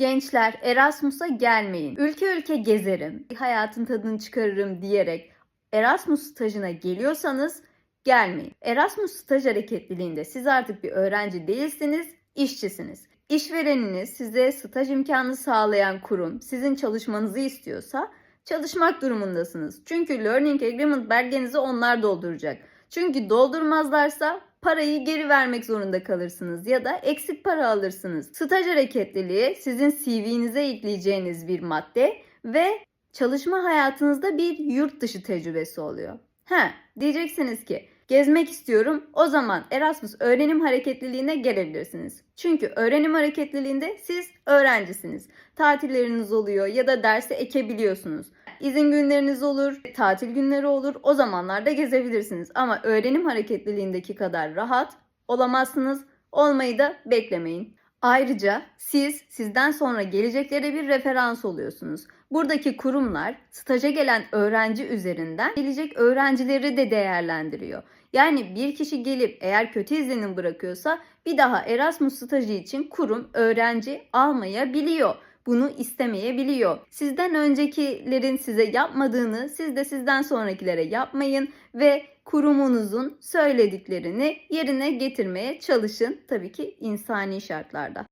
Gençler Erasmus'a gelmeyin. Ülke ülke gezerim, hayatın tadını çıkarırım diyerek Erasmus stajına geliyorsanız gelmeyin. Erasmus staj hareketliliğinde siz artık bir öğrenci değilsiniz, işçisiniz. İşvereniniz size staj imkanı sağlayan kurum sizin çalışmanızı istiyorsa çalışmak durumundasınız. Çünkü Learning Agreement belgenizi onlar dolduracak. Çünkü doldurmazlarsa parayı geri vermek zorunda kalırsınız ya da eksik para alırsınız. Staj hareketliliği sizin CV'nize ekleyeceğiniz bir madde ve çalışma hayatınızda bir yurt dışı tecrübesi oluyor. He, diyeceksiniz ki gezmek istiyorum. O zaman Erasmus öğrenim hareketliliğine gelebilirsiniz. Çünkü öğrenim hareketliliğinde siz öğrencisiniz. Tatilleriniz oluyor ya da dersi ekebiliyorsunuz. İzin günleriniz olur, tatil günleri olur. O zamanlarda gezebilirsiniz. Ama öğrenim hareketliliğindeki kadar rahat olamazsınız. Olmayı da beklemeyin. Ayrıca siz sizden sonra geleceklere bir referans oluyorsunuz. Buradaki kurumlar staja gelen öğrenci üzerinden gelecek öğrencileri de değerlendiriyor. Yani bir kişi gelip eğer kötü izlenim bırakıyorsa bir daha Erasmus stajı için kurum öğrenci almayabiliyor. Bunu istemeyebiliyor. Sizden öncekilerin size yapmadığını siz de sizden sonrakilere yapmayın ve kurumunuzun söylediklerini yerine getirmeye çalışın. Tabii ki insani şartlarda.